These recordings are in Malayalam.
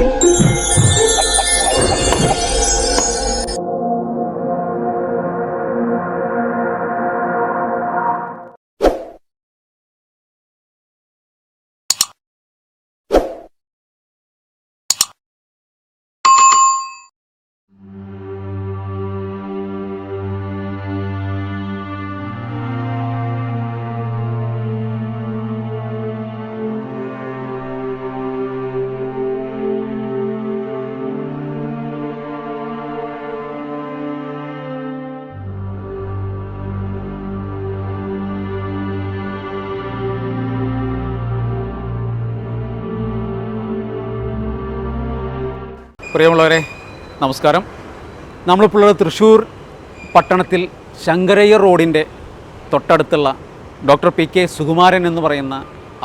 Música പ്രിയമുള്ളവരെ നമസ്കാരം. നമ്മളിപ്പോൾ ഉള്ളത് തൃശ്ശൂർ പട്ടണത്തിൽ ശങ്കരയ്യ റോഡിന്റെ തൊട്ടടുത്തുള്ള ഡോക്ടർ പി കെ സുകുമാരൻ എന്ന് പറയുന്ന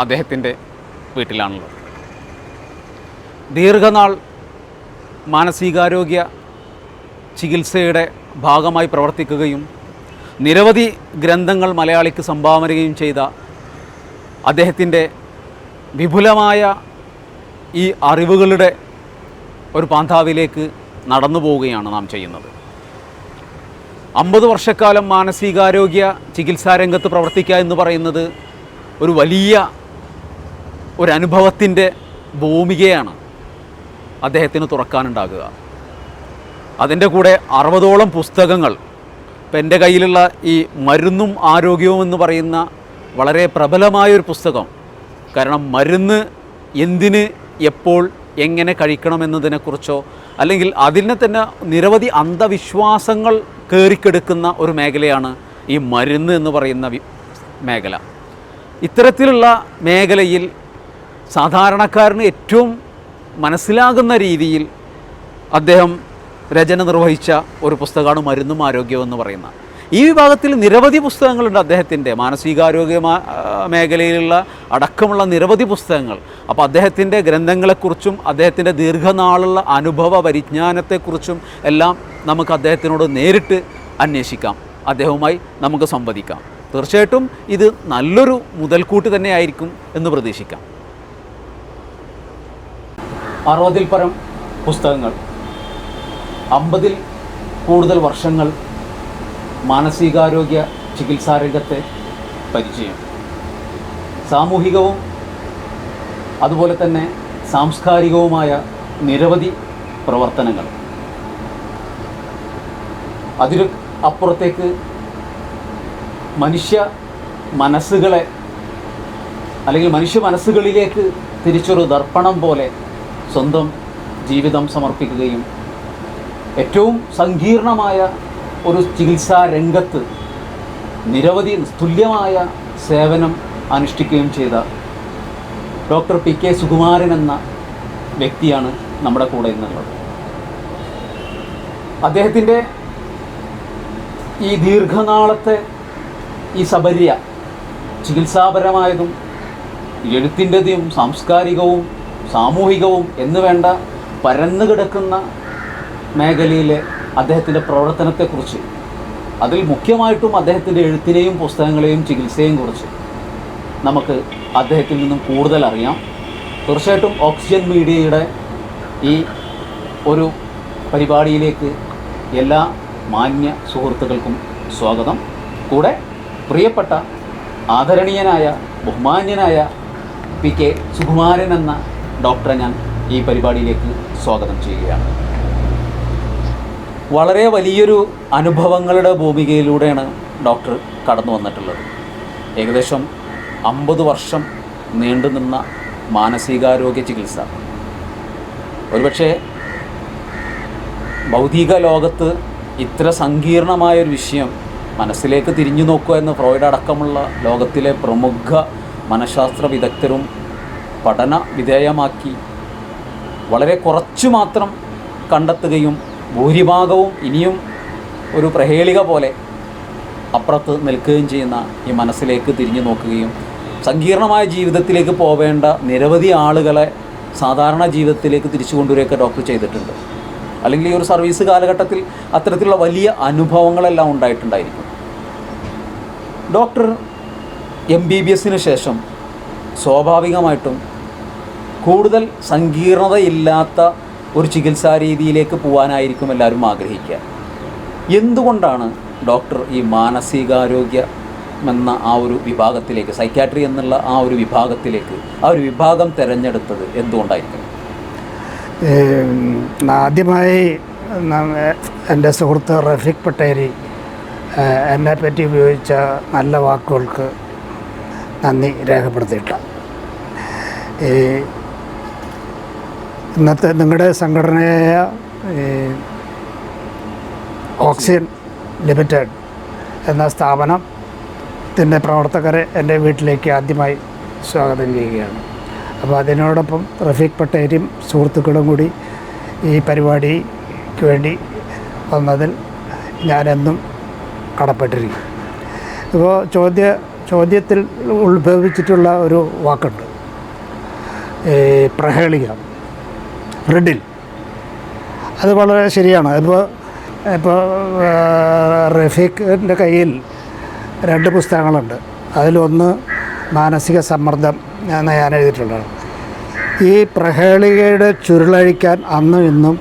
അദ്ദേഹത്തിന്റെ വീട്ടിലാണുള്ളത്. ദീർഘനാൾ മാനസികാരോഗ്യ ചികിത്സയുടെ ഭാഗമായി പ്രവർത്തിക്കുകയും നിരവധി ഗ്രന്ഥങ്ങൾ മലയാളിക്ക് സംഭാവനയും ചെയ്ത അദ്ദേഹത്തിന്റെ വിപുലമായ ഈ അറിവുകളുടെ ഒരു പാന്താവിലേക്ക് നടന്നു പോവുകയാണ് നാം ചെയ്യുന്നത്. അമ്പത് വർഷക്കാലം മാനസികാരോഗ്യ ചികിത്സാ രംഗത്ത് പ്രവർത്തിക്കുക എന്ന് പറയുന്നത് ഒരു വലിയ ഒരനുഭവത്തിന്റെ ഭൂമികയാണ് അദ്ദേഹത്തിന് തുറക്കാനുണ്ടാകുക. അതിന്റെ കൂടെ അറുപതോളം പുസ്തകങ്ങൾ ഇപ്പം എന്റെ കയ്യിലുള്ള ഈ മരുന്നും ആരോഗ്യവും എന്ന് പറയുന്ന വളരെ പ്രബലമായൊരു പുസ്തകം കാരണം മരുന്ന് എന്തിന് എപ്പോൾ എങ്ങനെ കഴിക്കണമെന്നതിനെക്കുറിച്ചോ അല്ലെങ്കിൽ അതിനെ തന്നെ നിരവധി അന്ധവിശ്വാസങ്ങൾ കയറിക്കെടുക്കുന്ന ഒരു മേഖലയാണ് ഈ മരുന്ന് എന്ന് പറയുന്ന മേഖല. ഇത്തരത്തിലുള്ള മേഖലയിൽ സാധാരണക്കാരന് ഏറ്റവും മനസ്സിലാകുന്ന രീതിയിൽ അദ്ദേഹം രചന നിർവഹിച്ച ഒരു പുസ്തകമാണ് മരുന്നും ആരോഗ്യവും എന്ന് പറയുന്ന ഈ വിഭാഗത്തിൽ നിരവധി പുസ്തകങ്ങളുണ്ട് അദ്ദേഹത്തിന്റെ. മാനസികാരോഗ്യ മേഖലയിലുള്ള അടക്കമുള്ള നിരവധി പുസ്തകങ്ങൾ. അപ്പോൾ അദ്ദേഹത്തിന്റെ ഗ്രന്ഥങ്ങളെക്കുറിച്ചും അദ്ദേഹത്തിന്റെ ദീർഘനാളുള്ള അനുഭവ പരിജ്ഞാനത്തെക്കുറിച്ചും എല്ലാം നമുക്ക് അദ്ദേഹത്തിനോട് നേരിട്ട് അന്വേഷിക്കാം. അദ്ദേഹവുമായി നമുക്ക് സംവദിക്കാം. തീർച്ചയായിട്ടും ഇത് നല്ലൊരു മുതൽക്കൂട്ട് തന്നെയായിരിക്കും എന്ന് പ്രതീക്ഷിക്കാം. അറുപതിൽ പരം പുസ്തകങ്ങൾ അമ്പതിൽ കൂടുതൽ വർഷങ്ങൾ മാനസികാരോഗ്യ ചികിത്സാരംഗത്തെ പരിചയം. സാമൂഹികവും അതുപോലെ തന്നെ സാംസ്കാരികവുമായ നിരവധി പ്രവർത്തനങ്ങൾ. അതിന് അപ്പുറത്തേക്ക് മനുഷ്യ മനസ്സുകളെ അല്ലെങ്കിൽ മനുഷ്യ മനസ്സുകളിലേക്ക് തിരിച്ചൊരു ദർപ്പണം പോലെ സ്വന്തം ജീവിതം സമർപ്പിക്കുകയും ഏറ്റവും സങ്കീർണമായ ഒരു ചികിത്സാ രംഗത്ത് നിരവധി തുല്യമായ സേവനം അനുഷ്ഠിക്കുകയും ചെയ്ത ഡോക്ടർ പി കെ സുകുമാരൻ എന്ന വ്യക്തിയാണ് നമ്മുടെ കൂടെ ഇന്നുള്ളത്. അദ്ദേഹത്തിന്റെ ഈ ദീർഘനാളത്തെ ഈ സബര്യ ചികിത്സാപരമായതും എഴുത്തിന്റെതും സാംസ്കാരികവും സാമൂഹികവും എന്ന് വേണ്ട പരന്നു കിടക്കുന്ന മേഖലയിലെ അദ്ദേഹത്തിന്റെ പ്രവർത്തനത്തെക്കുറിച്ച്. അതിൽ മുഖ്യമായിട്ടും അദ്ദേഹത്തിന്റെ എഴുത്തിനെയും പുസ്തകങ്ങളെയും ചികിത്സയെയും കുറിച്ച് നമുക്ക് അദ്ദേഹത്തിൽ നിന്നും കൂടുതൽ അറിയാം. തീർച്ചയായിട്ടും ഓക്സിജൻ മീഡിയയുടെ ഈ ഒരു പരിപാടിയിലേക്ക് എല്ലാ മാന്യ സുഹൃത്തുക്കൾക്കും സ്വാഗതം. കൂടെ പ്രിയപ്പെട്ട ആദരണീയനായ ബഹുമാന്യനായ പി കെ സുകുമാരൻ എന്ന ഡോക്ടറെ ഞാൻ ഈ പരിപാടിയിലേക്ക് സ്വാഗതം ചെയ്യുകയാണ്. വളരെ വലിയൊരു അനുഭവങ്ങളുടെ ഭൂമികയിലൂടെയാണ് ഡോക്ടർ കടന്നു വന്നിട്ടുള്ളത്. ഏകദേശം അമ്പത് വർഷം നീണ്ടുനിന്ന മാനസികാരോഗ്യ ചികിത്സ. ഒരുപക്ഷെ ഭൗതിക ലോകത്ത് ഇത്ര സങ്കീർണമായൊരു വിഷയം മനസ്സിലേക്ക് തിരിഞ്ഞു നോക്കുക എന്ന് ഫ്രോയിഡ് അടക്കമുള്ള ലോകത്തിലെ പ്രമുഖ മനഃശാസ്ത്ര വിദഗ്ധരും പഠന വിധേയമാക്കി വളരെ കുറച്ചു മാത്രം കണ്ടെത്തുകയും ഭൂരിഭാഗവും ഇനിയും ഒരു പ്രഹേളിക പോലെ അപ്പുറത്ത് നിൽക്കുകയും ചെയ്യുന്ന ഈ മനസ്സിലേക്ക് തിരിഞ്ഞു നോക്കുകയും സങ്കീർണമായ ജീവിതത്തിലേക്ക് പോവേണ്ട നിരവധി ആളുകളെ സാധാരണ ജീവിതത്തിലേക്ക് തിരിച്ചു കൊണ്ടുവരികയൊക്കെ ഡോക്ടർ ചെയ്തിട്ടുണ്ട്. അല്ലെങ്കിൽ ഈ ഒരു സർവീസ് കാലഘട്ടത്തിൽ അത്തരത്തിലുള്ള വലിയ അനുഭവങ്ങളെല്ലാം ഉണ്ടായിട്ടുണ്ടായിരിക്കും. ഡോക്ടർ എം ബി ബി എസിന് ശേഷം സ്വാഭാവികമായിട്ടും കൂടുതൽ സങ്കീർണതയില്ലാത്ത ഒരു ചികിത്സാ രീതിയിലേക്ക് പോകാനായിരിക്കും എല്ലാവരും ആഗ്രഹിക്കുക. എന്തുകൊണ്ടാണ് ഡോക്ടർ ഈ മാനസികാരോഗ്യം എന്ന ആ ഒരു വിഭാഗത്തിലേക്ക് സൈക്യാട്രി എന്നുള്ള ആ ഒരു വിഭാഗത്തിലേക്ക് ആ ഒരു വിഭാഗം തിരഞ്ഞെടുത്തത് എന്തുകൊണ്ടായിരിക്കും? ആദ്യമായി എന്റെ സുഹൃത്ത് റഫീഖ് പട്ടേരി എന്നെ പറ്റി ഉപയോഗിച്ച നല്ല വാക്കുകൾക്ക് നന്ദി രേഖപ്പെടുത്തിയിട്ടുണ്ട്. ഇന്നത്തെ നിങ്ങളുടെ സംഘടനയായ ഓക്സിജൻ ലിമിറ്റഡ് എന്ന സ്ഥാപനത്തിന്റെ പ്രവർത്തകരെ എന്റെ വീട്ടിലേക്ക് ആദ്യമായി സ്വാഗതം ചെയ്യുകയാണ്. അപ്പോൾ അതിനോടൊപ്പം റഫീഖ് പട്ടേലും സുഹൃത്തുക്കളും കൂടി ഈ പരിപാടിക്ക് വേണ്ടി വന്നതിൽ ഞാനെന്നും കടപ്പെട്ടിരിക്കും ഇപ്പോൾ ചോദ്യ ചോദ്യത്തിൽ ഉത്ഭവിച്ചിട്ടുള്ള ഒരു വാക്കുണ്ട്. പ്രഹേളിക. റിഡിൽ അത് വളരെ ശരിയാണ്. ഇപ്പോൾ ഇപ്പോൾ റഫീഖിന്റെ കയ്യിൽ രണ്ട് പുസ്തകങ്ങളുണ്ട്. അതിലൊന്ന് മാനസിക സമ്മർദ്ദം എന്ന് ഞാൻ എഴുതിയിട്ടുള്ളതാണ് ഈ പ്രഹേളികയുടെ ചുരുളഴിക്കാൻ അന്നും ഇന്നും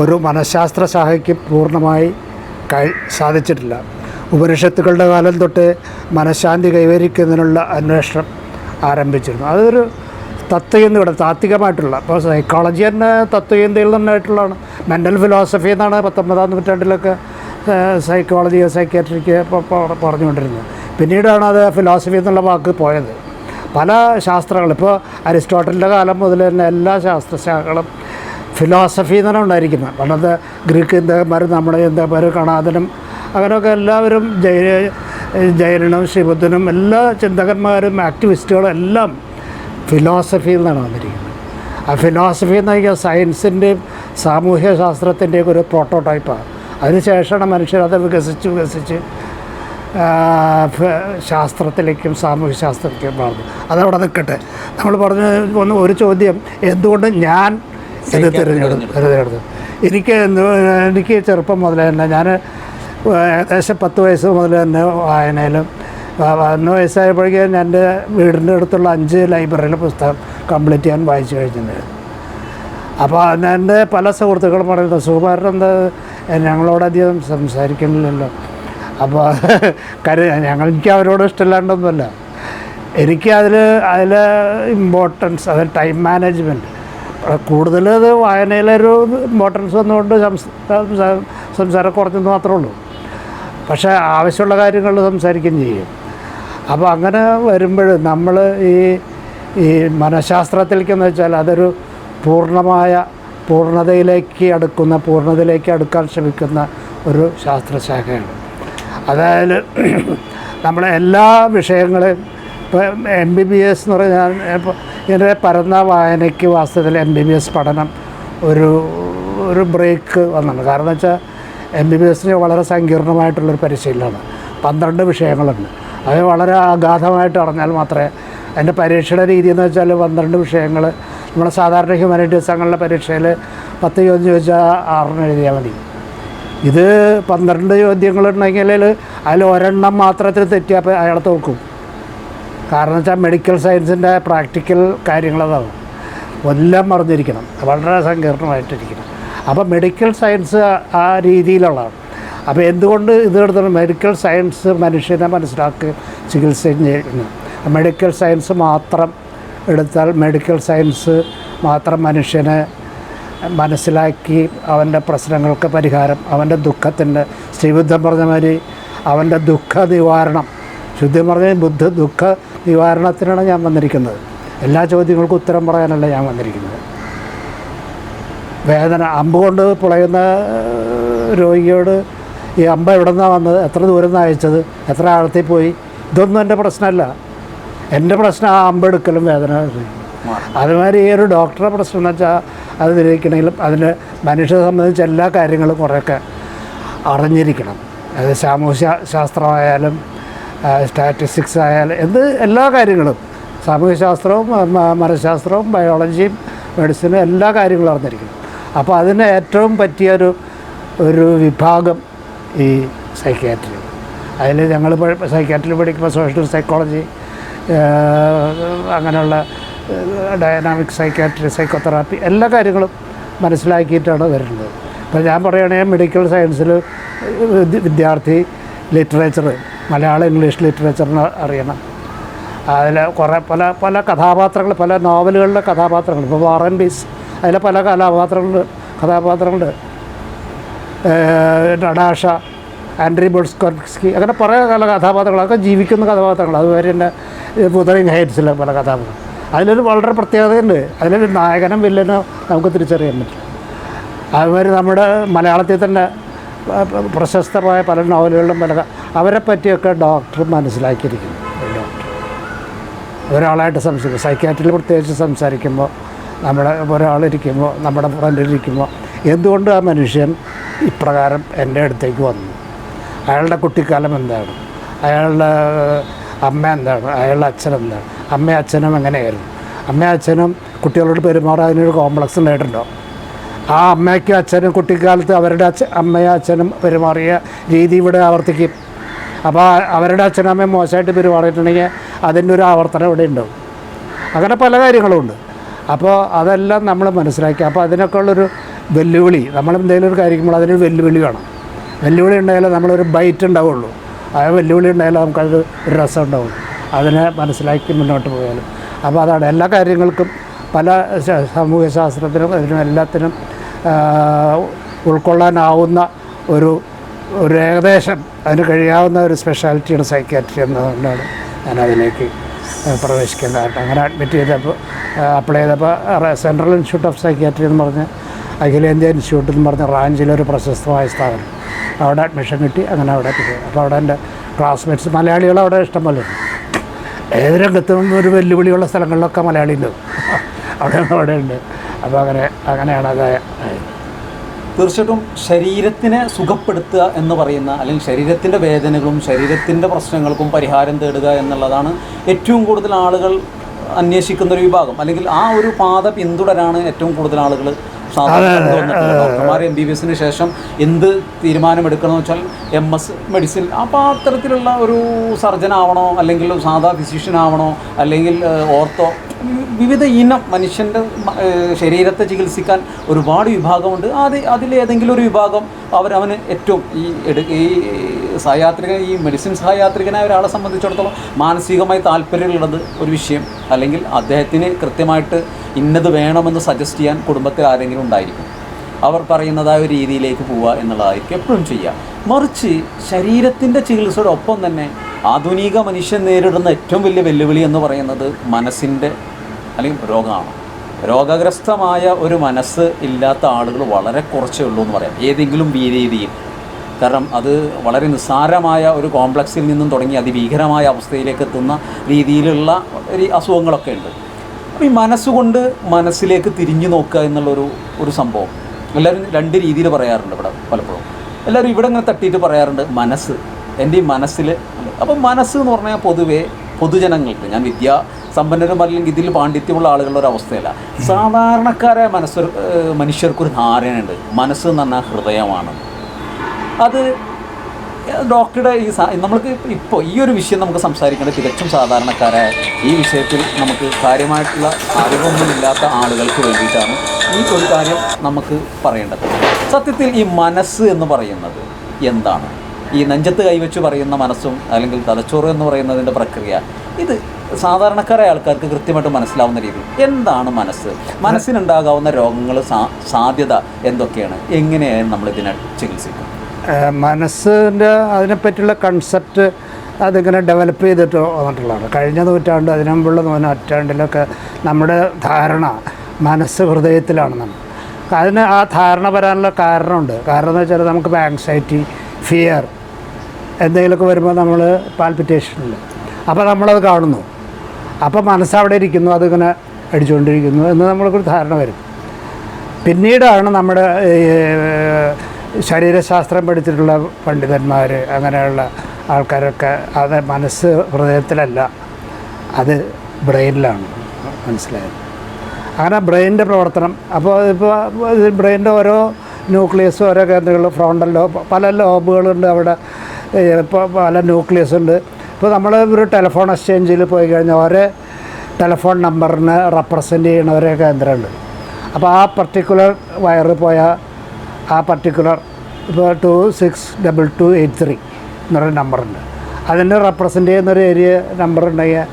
ഒരു മനഃശാസ്ത്ര ശാഖയ്ക്ക് പൂർണമായി കഴി സാധിച്ചിട്ടില്ല. ഉപനിഷത്തുക്കളുടെ കാലം തൊട്ട് മനഃശാന്തി കൈവരിക്കുന്നതിനുള്ള അന്വേഷണം ആരംഭിച്ചിരുന്നു. അതൊരു തത്വചിന്തയുടെ താത്വികമായിട്ടുള്ള ഇപ്പോൾ സൈക്കോളജി തന്നെ തത്വചിന്തയിൽ നിന്നായിട്ടുള്ളതാണ്. മെന്റൽ ഫിലോസഫി എന്നാണ് പത്തൊമ്പതാം നൂറ്റാണ്ടിലൊക്കെ സൈക്കോളജി സൈക്കാട്രിക്ക് പറഞ്ഞുകൊണ്ടിരുന്നത്. പിന്നീടാണ് അത് ഫിലോസഫി എന്നുള്ള വാക്ക് പോയത്. പല ശാസ്ത്രങ്ങൾ ഇപ്പോൾ അരിസ്റ്റോട്ടലിന്റെ കാലം മുതൽ തന്നെ എല്ലാ ശാസ്ത്രശാഖകളും ഫിലോസഫി എന്നാണ് ഉണ്ടായിരിക്കുന്നത്. പണ്ടത് ഗ്രീക്ക് ചിന്തകന്മാരും നമ്മുടെ ചിന്തകന്മാരും കണാതനും അങ്ങനെയൊക്കെ എല്ലാവരും ജൈ ജൈനനും ശ്രീബുദ്ധനും എല്ലാ ചിന്തകന്മാരും ആക്ടിവിസ്റ്റുകളും എല്ലാം ഫിലോസഫിയിൽ എന്നാണ് വന്നിരിക്കുന്നത് ആ ഫിലോസഫി എന്ന് പറഞ്ഞാൽ സയൻസിന്റെയും സാമൂഹ്യ ശാസ്ത്രത്തിന്റെയും ഒരു പ്രോട്ടോടൈപ്പാണ് അതിനുശേഷമാണ് മനുഷ്യർ അത് വികസിച്ച് വികസിച്ച് ശാസ്ത്രത്തിലേക്കും സാമൂഹ്യ ശാസ്ത്രത്തിലേക്കും വളർന്നു. അതവിടെ നിൽക്കട്ടെ. നമ്മൾ പറഞ്ഞ ഒന്ന് ഒരു ചോദ്യം എന്തുകൊണ്ട് ഞാൻ ഇത് തിരഞ്ഞെടുത്തു? തിരഞ്ഞെടുത്തു. എനിക്ക് എനിക്ക് ചെറുപ്പം മുതലേ തന്നെ ഞാൻ ഏകദേശം പത്ത് വയസ്സ് മുതൽ തന്നെ വായനയിലും പതിനൊന്ന് വയസ്സായപ്പോഴേക്കും എന്റെ വീടിന്റെ അടുത്തുള്ള അഞ്ച് ലൈബ്രറിയിലെ പുസ്തകം കംപ്ലീറ്റ് ചെയ്യാൻ വായിച്ചു കഴിഞ്ഞിട്ടുണ്ട് അപ്പോൾ എന്റെ പല സുഹൃത്തുക്കളും പറയുന്നത് സുകുമാരൻ എന്താ ഞങ്ങളോടധികം സംസാരിക്കുന്നില്ലല്ലോ. അപ്പോൾ കരു ഞങ്ങൾ എനിക്ക് അവരോട് ഇഷ്ടമില്ലാണ്ടൊന്നുമല്ല. എനിക്ക് അതിൽ അതിൽ ഇമ്പോർട്ടൻസ് അത് ടൈം മാനേജ്മെന്റ് കൂടുതൽ അത് വായനയിലൊരു ഇമ്പോർട്ടൻസ് വന്നുകൊണ്ട് സംസാരം കുറഞ്ഞെന്ന് മാത്രമേ ഉള്ളൂ. പക്ഷേ ആവശ്യമുള്ള കാര്യങ്ങൾ സംസാരിക്കുകയും ചെയ്യും. അപ്പോൾ അങ്ങനെ വരുമ്പോൾ നമ്മൾ ഈ ഈ മനഃശാസ്ത്രത്തിലേക്കെന്ന് വെച്ചാൽ അതൊരു പൂർണമായ പൂർണതയിലേക്ക് അടുക്കുന്ന പൂർണതയിലേക്ക് അടുക്കാൻ ശ്രമിക്കുന്ന ഒരു ശാസ്ത്രശാഖയാണ്. അതായത് നമ്മളെ എല്ലാ വിഷയങ്ങളെയും ഇപ്പോൾ എം ബി ബി എസ് എന്ന് പറഞ്ഞാൽ എന്റെ പരന്ന വായനയ്ക്ക് വാസ്തവത്തിൽ എം ബി ബി എസ് പഠനം ഒരു ഒരു ബ്രേക്ക് വന്നാണ്. കാരണം വെച്ചാൽ എം ബി ബി എസിന് വളരെ സങ്കീർണമായിട്ടുള്ളൊരു പരിശീലനമാണ്. പന്ത്രണ്ട് വിഷയങ്ങളുണ്ട്. അത് വളരെ അഗാധമായിട്ട് അറിഞ്ഞാൽ മാത്രമേ അതിന്റെ പരീക്ഷയുടെ രീതി എന്ന് വെച്ചാൽ പന്ത്രണ്ട് വിഷയങ്ങൾ. നമ്മുടെ സാധാരണ ഹ്യൂമാനിറ്റീസ് അങ്ങനെയുള്ള പരീക്ഷയിൽ പത്ത് ചോദ്യം ചോദിച്ചാൽ ആറെണ്ണം എഴുതിയാൽ മതി. ഇത് പന്ത്രണ്ട് ചോദ്യങ്ങളുണ്ടെങ്കിൽ അതിൽ ഒരെണ്ണം മാത്രത്തിൽ തെറ്റിയാൽ അയാളെ തോക്കും കാരണം വെച്ചാൽ മെഡിക്കൽ സയൻസിന്റെ പ്രാക്ടിക്കൽ കാര്യങ്ങളതാണ് എല്ലാം മറിഞ്ഞിരിക്കണം വളരെ സങ്കീർണമായിട്ടിരിക്കണം. അപ്പോൾ മെഡിക്കൽ സയൻസ് ആ രീതിയിലുള്ളതാണ്. അപ്പോൾ എന്തുകൊണ്ട് ഇത് എടുത്തോളം മെഡിക്കൽ സയൻസ് മനുഷ്യനെ മനസ്സിലാക്കി ചികിത്സ ചെയ്യുന്നു മെഡിക്കൽ സയൻസ് മാത്രം എടുത്താൽ മെഡിക്കൽ സയൻസ് മാത്രം മനുഷ്യനെ മനസ്സിലാക്കി അവന്റെ പ്രശ്നങ്ങൾക്ക് പരിഹാരം അവന്റെ ദുഃഖത്തിന്റെ ശ്രീബുദ്ധം പറഞ്ഞ മാതിരി അവന്റെ ദുഃഖ നിവാരണം. ശുദ്ധം പറഞ്ഞ ബുദ്ധ ദുഃഖ നിവാരണത്തിനാണ് ഞാൻ വന്നിരിക്കുന്നത്. എല്ലാ ചോദ്യങ്ങൾക്കും ഉത്തരം പറയാനല്ല ഞാൻ വന്നിരിക്കുന്നത്. വേദന അമ്പ് കൊണ്ട് പുളയുന്ന രോഗിയോട് ഈ അമ്പ എവിടെ നിന്നാണ് വന്നത്? എത്ര ദൂരം നിന്ന് അയച്ചത്? എത്ര ആഴത്തിൽ പോയി? ഇതൊന്നും എന്റെ പ്രശ്നമല്ല. എന്റെ പ്രശ്നം ആ അമ്പ എടുക്കലും വേദന അതുമാതിരി ഈ ഒരു ഡോക്ടറെ പ്രശ്നം എന്ന് വെച്ചാൽ അത് നിരീക്കണമെങ്കിലും അതിന് മനുഷ്യരെ സംബന്ധിച്ച് എല്ലാ കാര്യങ്ങളും കുറേയൊക്കെ അറിഞ്ഞിരിക്കണം. അത് സാമൂഹ്യ ശാസ്ത്രമായാലും സ്റ്റാറ്റിസ്റ്റിക്സ് ആയാലും എന്ത് എല്ലാ കാര്യങ്ങളും. സാമൂഹ്യശാസ്ത്രവും മനഃശാസ്ത്രവും ബയോളജിയും മെഡിസിനും എല്ലാ കാര്യങ്ങളും അറിഞ്ഞിരിക്കണം. അപ്പോൾ അതിന് ഏറ്റവും പറ്റിയ ഒരു ഒരു വിഭാഗം ഈ സൈക്യാട്രി അതിൽ ഞങ്ങൾ സൈക്യാട്രി പഠിക്കുമ്പോൾ സോഷ്യൽ സൈക്കോളജി അങ്ങനെയുള്ള ഡയനാമിക് സൈക്കാട്രി സൈക്കോതെറാപ്പി എല്ലാ കാര്യങ്ങളും മനസ്സിലാക്കിയിട്ടാണ് വരുന്നത്. ഇപ്പോൾ ഞാൻ പറയുകയാണെങ്കിൽ മെഡിക്കൽ സയൻസിൽ വിദ്യാർത്ഥി ലിറ്ററേച്ചർ മലയാളം ഇംഗ്ലീഷ് ലിറ്ററേച്ചറിന് അറിയണം. അതിൽ കുറേ പല പല കഥാപാത്രങ്ങൾ പല നോവലുകളിലെ കഥാപാത്രങ്ങൾ ഇപ്പോൾ വാറൻ ബീസ് അതിലെ പല കഥാപാത്രങ്ങൾ കഥാപാത്രങ്ങളുണ്ട് നടാഷ ആൻഡ്രി ബോൾസ്കോർസ്കി അങ്ങനെ പല കഥാപാത്രങ്ങളൊക്കെ ജീവിക്കുന്ന കഥാപാത്രങ്ങൾ. അതുവരെ തന്നെ പുതറിങ് ഹൈറ്റ്സിലെ പല കഥാപാത്രങ്ങൾ. അതിലൊരു വളരെ പ്രത്യേകതയുണ്ട്. അതിലൊരു നായകനും വില്ലനോ നമുക്ക് തിരിച്ചറിയാൻ പറ്റും. അതുമാതിരി നമ്മുടെ മലയാളത്തിൽ തന്നെ പ്രശസ്തമായ പല നോവലുകളിലും പല അവരെ പറ്റിയൊക്കെ ഡോക്ടർ മനസ്സിലാക്കിയിരിക്കുന്നു. ഒരാളായിട്ട് സംസാരിക്കും സൈക്കാട്രിയിൽ പ്രത്യേകിച്ച് സംസാരിക്കുമ്പോൾ നമ്മുടെ ഒരാളിരിക്കുമ്പോൾ നമ്മുടെ ഫ്രണ്ടിലിരിക്കുമ്പോൾ എന്തുകൊണ്ട് ആ മനുഷ്യൻ ഇപ്രകാരം എന്റെ അടുത്തേക്ക് വന്നു? അയാളുടെ കുട്ടിക്കാലം എന്താണ്? അയാളുടെ അമ്മ എന്താണ്? അയാളുടെ അച്ഛൻ എന്താണ്? അമ്മ അച്ഛനും എങ്ങനെയായിരുന്നു? അമ്മ അച്ഛനും കുട്ടികളോട് പെരുമാറാൻ അതിനൊരു കോംപ്ലക്സ് ഉണ്ടായിട്ടുണ്ടോ? ആ അമ്മയ്ക്കും അച്ഛനും കുട്ടിക്കാലത്ത് അവരുടെ അച്ഛ അമ്മയും അച്ഛനും പെരുമാറിയ രീതി ഇവിടെ ആവർത്തിക്കും. അപ്പോൾ അവരുടെ അച്ഛനും അമ്മയും മോശമായിട്ട് പെരുമാറിയിട്ടുണ്ടെങ്കിൽ അതിന്റെ ഒരു ആവർത്തനം ഇവിടെ ഉണ്ടാവും. അങ്ങനെ പല കാര്യങ്ങളുമുണ്ട് അപ്പോൾ അതെല്ലാം നമ്മൾ മനസ്സിലാക്കി. അപ്പോൾ അതിനൊക്കെ ഉള്ളൊരു വെല്ലുവിളി. നമ്മൾ എന്തെങ്കിലും ഒരു കാര്യമ്പോൾ അതിനൊരു വെല്ലുവിളി വേണം. വെല്ലുവിളി ഉണ്ടായാലേ നമ്മളൊരു ബൈറ്റ് ഉണ്ടാവുള്ളൂ. ആ വെല്ലുവിളി ഉണ്ടായാലേ നമുക്കത് ഒരു രസം ഉണ്ടാവും അതിനെ മനസ്സിലാക്കി മുന്നോട്ട് പോയാലും. അപ്പോൾ അതാണ് എല്ലാ കാര്യങ്ങൾക്കും പല സാമൂഹ്യ ശാസ്ത്രത്തിനും അതിനും എല്ലാത്തിനും ഉൾക്കൊള്ളാനാവുന്ന ഒരു ഒരു ഏകദേശം അതിന് കഴിയാവുന്ന ഒരു സ്പെഷ്യാലിറ്റിയാണ് സൈക്കാട്രി എന്നതുകൊണ്ടാണ് ഞാൻ അതിലേക്ക് പ്രവേശിക്കാൻ അങ്ങനെ അഡ്മിറ്റ് ചെയ്തപ്പോൾ അപ്ലൈ ചെയ്തപ്പോൾ സെൻട്രൽ ഇൻസ്റ്റിറ്റ്യൂട്ട് ഓഫ് സൈക്കാട്രി എന്ന് പറഞ്ഞ് അഖിലേന്ത്യാ ഇൻസ്റ്റിറ്റ്യൂട്ട് എന്ന് പറഞ്ഞ റാഞ്ചിലൊരു പ്രശസ്തമായ സ്ഥാപനം. അവിടെ അഡ്മിഷൻ കിട്ടി അങ്ങനെ അവിടെ കിട്ടി അപ്പോൾ അവിടെ എന്റെ ക്ലാസ്മേറ്റ്സ് മലയാളികൾ അവിടെ ഇഷ്ടംപോലെ ഉണ്ട്. ഏത് രംഗത്തും ഒരു വെല്ലുവിളിയുള്ള സ്ഥലങ്ങളിലൊക്കെ മലയാളി ഉണ്ട്. അവിടെ അവിടെ ഉണ്ട്. അപ്പോൾ അങ്ങനെ അങ്ങനെയാണ് അത് തീർച്ചയായിട്ടും ശരീരത്തിനെ സുഖപ്പെടുത്തുക എന്ന് പറയുന്ന അല്ലെങ്കിൽ ശരീരത്തിന്റെ വേദനകളും ശരീരത്തിന്റെ പ്രശ്നങ്ങൾക്കും പരിഹാരം തേടുക എന്നുള്ളതാണ് ഏറ്റവും കൂടുതൽ ആളുകൾ അന്വേഷിക്കുന്ന ഒരു വിഭാഗം. അല്ലെങ്കിൽ ആ ഒരു പാത പിന്തുടരാണ് ഏറ്റവും കൂടുതൽ ആളുകൾ ഡോക്ടർമാർ എം ബി ബി എസിന് ശേഷം എന്ത് തീരുമാനമെടുക്കണമെന്ന് വെച്ചാൽ എം എസ് മെഡിസിൻ അപ്പോൾ അത്തരത്തിലുള്ള ഒരു സർജൻ ആവണോ അല്ലെങ്കിൽ സാധാ ഫിസിഷ്യൻ ആവണോ അല്ലെങ്കിൽ ഓർത്തോ വിവിധ ഇനം മനുഷ്യന്റെ ശരീരത്തെ ചികിത്സിക്കാൻ ഒരുപാട് വിഭാഗമുണ്ട്. അത് അതിലേതെങ്കിലും ഒരു വിഭാഗം അവരവന് ഏറ്റവും ഈ എടു ഈ സഹയാത്രികൻ ഈ മെഡിസിൻ സഹയാത്രികനായ ഒരാളെ സംബന്ധിച്ചിടത്തോളം മാനസികമായി താല്പര്യമുള്ളത് ഒരു വിഷയം. അല്ലെങ്കിൽ അദ്ദേഹത്തിന് കൃത്യമായിട്ട് ഇന്നത് വേണമെന്ന് സജസ്റ്റ് ചെയ്യാൻ കുടുംബത്തിൽ ആരെങ്കിലും ഉണ്ടായിരിക്കും. അവർ പറയുന്നതായ ഒരു രീതിയിലേക്ക് പോവുക എന്നുള്ളതായിരിക്കും എപ്പോഴും ചെയ്യുക. മറിച്ച് ശരീരത്തിന്റെ ചികിത്സയോടൊപ്പം തന്നെ ആധുനിക മനുഷ്യൻ നേരിടുന്ന ഏറ്റവും വലിയ വെല്ലുവിളി എന്ന് പറയുന്നത് മനസ്സിന്റെ അല്ലെങ്കിൽ രോഗമാണ്. രോഗഗ്രസ്തമായ ഒരു മനസ്സ് ഇല്ലാത്ത ആളുകൾ വളരെ കുറച്ചേ ഉള്ളൂ എന്ന് പറയാം. ഏതെങ്കിലും രീതിയിൽ കാരണം അത് വളരെ നിസ്സാരമായ ഒരു കോംപ്ലക്സിൽ നിന്നും തുടങ്ങി അതിഭീകരമായ അവസ്ഥയിലേക്ക് എത്തുന്ന രീതിയിലുള്ള ഒരു അസുഖങ്ങളൊക്കെ ഉണ്ട്. അപ്പോൾ ഈ മനസ്സുകൊണ്ട് മനസ്സിലേക്ക് തിരിഞ്ഞു നോക്കുക എന്നുള്ളൊരു ഒരു സംഭവം. എല്ലാവരും രണ്ട് രീതിയിൽ പറയാറുണ്ട് ഇവിടെ പലപ്പോഴും. എല്ലാവരും ഇവിടെ ഇങ്ങനെ തട്ടിയിട്ട് പറയാറുണ്ട് മനസ്സ്. എന്റെ ഈ മനസ്സിൽ അപ്പം മനസ്സ് എന്ന് പറഞ്ഞാൽ പൊതുവേ പൊതുജനങ്ങൾക്ക് ഞാൻ വിദ്യാ സമ്പന്നരും അല്ലെങ്കിൽ ഇതിൽ പാണ്ഡിത്യമുള്ള ആളുകളുടെ ഒരു അവസ്ഥയല്ല. സാധാരണക്കാരെ മനസ്സ് മനുഷ്യർക്കൊരു ധാരണയുണ്ട്. മനസ്സ് എന്ന് പറഞ്ഞാൽ ഹൃദയമാണ്. അത് ഡോക്ടറുടെ ഈ നമ്മൾക്ക് ഇപ്പോൾ ഈ ഒരു വിഷയം നമുക്ക് സംസാരിക്കേണ്ടത് തികച്ചും സാധാരണക്കാരായ ഈ വിഷയത്തിൽ നമുക്ക് കാര്യമായിട്ടുള്ള അറിവൊന്നും ഇല്ലാത്ത ആളുകൾക്ക് വേണ്ടിയിട്ടാണ് ഈ ഒരു കാര്യം നമുക്ക് പറയേണ്ടത്. സത്യത്തിൽ ഈ മനസ്സ് എന്ന് പറയുന്നത് എന്താണ്? ഈ നെഞ്ചത്ത് കൈവച്ച് പറയുന്ന മനസ്സും അല്ലെങ്കിൽ തലച്ചോറ് എന്ന് പറയുന്നതിന്റെ പ്രക്രിയ ഇത് സാധാരണക്കാരായ ആൾക്കാർക്ക് കൃത്യമായിട്ട് മനസ്സിലാവുന്ന രീതി എന്താണ് മനസ്സ്? മനസ്സിനുണ്ടാകാവുന്ന രോഗങ്ങൾ സാധ്യത എന്തൊക്കെയാണ്? എങ്ങനെയാണ് നമ്മൾ ഇതിനെ ചികിത്സിക്കുക ഏഹ് മനസ്സിന്റെ അതിനെപ്പറ്റിയുള്ള കൺസെപ്റ്റ് അതിങ്ങനെ ഡെവലപ്പ് ചെയ്തിട്ട് വന്നിട്ടുള്ളതാണ്. കഴിഞ്ഞ നൂറ്റാണ്ട് അതിനു മുമ്പുള്ള നൂറ്റാണ്ടിലൊക്കെ നമ്മുടെ ധാരണ മനസ്സ് ഹൃദയത്തിലാണെന്നാണ് അതിന് ആ ധാരണ വരാനുള്ള കാരണമുണ്ട്. കാരണം എന്ന് വെച്ചാൽ നമുക്ക് ആങ്സൈറ്റി ഫിയർ എന്തെങ്കിലുമൊക്കെ വരുമ്പോൾ നമ്മൾ പാൽപിറ്റേഷനിൽ അപ്പോൾ നമ്മളത് കാണുന്നു. അപ്പോൾ മനസ്സവിടെ ഇരിക്കുന്നു അതിങ്ങനെ അടിച്ചുകൊണ്ടിരിക്കുന്നു എന്ന് നമ്മൾക്കൊരു ധാരണ വരും. പിന്നീടാണ് നമ്മുടെ ശരീരശാസ്ത്രം പഠിച്ചിട്ടുള്ള പണ്ഡിതന്മാർ അങ്ങനെയുള്ള ആൾക്കാരൊക്കെ അത് മനസ്സ് ഹൃദയത്തിലല്ല അത് ബ്രെയിനിലാണ്. മനസ്സിലായത് അങ്ങനെ ബ്രെയിനിന്റെ പ്രവർത്തനം അപ്പോൾ ഇപ്പോൾ ബ്രെയിനിന്റെ ഓരോ ന്യൂക്ലിയസും ഓരോ കേന്ദ്രങ്ങളും ഫ്രോണ്ടൽ ലോബ് പല ലോബുകളുണ്ട് അവിടെ. ഇപ്പോൾ പല ന്യൂക്ലിയസ് ഉണ്ട്. ഇപ്പോൾ നമ്മൾ ഒരു ടെലിഫോൺ എക്സ്ചേഞ്ചിൽ പോയി കഴിഞ്ഞാൽ ഒരേ ടെലിഫോൺ നമ്പറിനെ റെപ്രസെന്റ് ചെയ്യുന്ന ഒരേ കേന്ദ്രമുണ്ട്. അപ്പോൾ ആ പർട്ടിക്കുലർ വയറ് പോയ ആ പർട്ടിക്കുലർ ഇപ്പോൾ two six double two eight three എന്നൊരു നമ്പറുണ്ട് അതിനെ റെപ്രസെന്റ് ചെയ്യുന്നൊരു ഏരിയ നമ്പർ ഉണ്ടെങ്കിൽ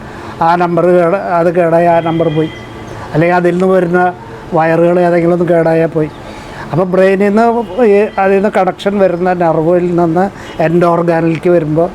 ആ നമ്പർ കേട അത് കേടായ ആ നമ്പർ പോയി. അല്ലെങ്കിൽ അതിൽ നിന്ന് വരുന്ന വയറുകൾ ഏതെങ്കിലും ഒന്ന് കേടായാൽ പോയി. അപ്പോൾ ബ്രെയിനിൽ നിന്ന് അതിൽ നിന്ന് കണക്ഷൻ വരുന്ന നെർവിൽ നിന്ന് എൻഡ് ഓർഗാനിലേക്ക് വരുമ്പോൾ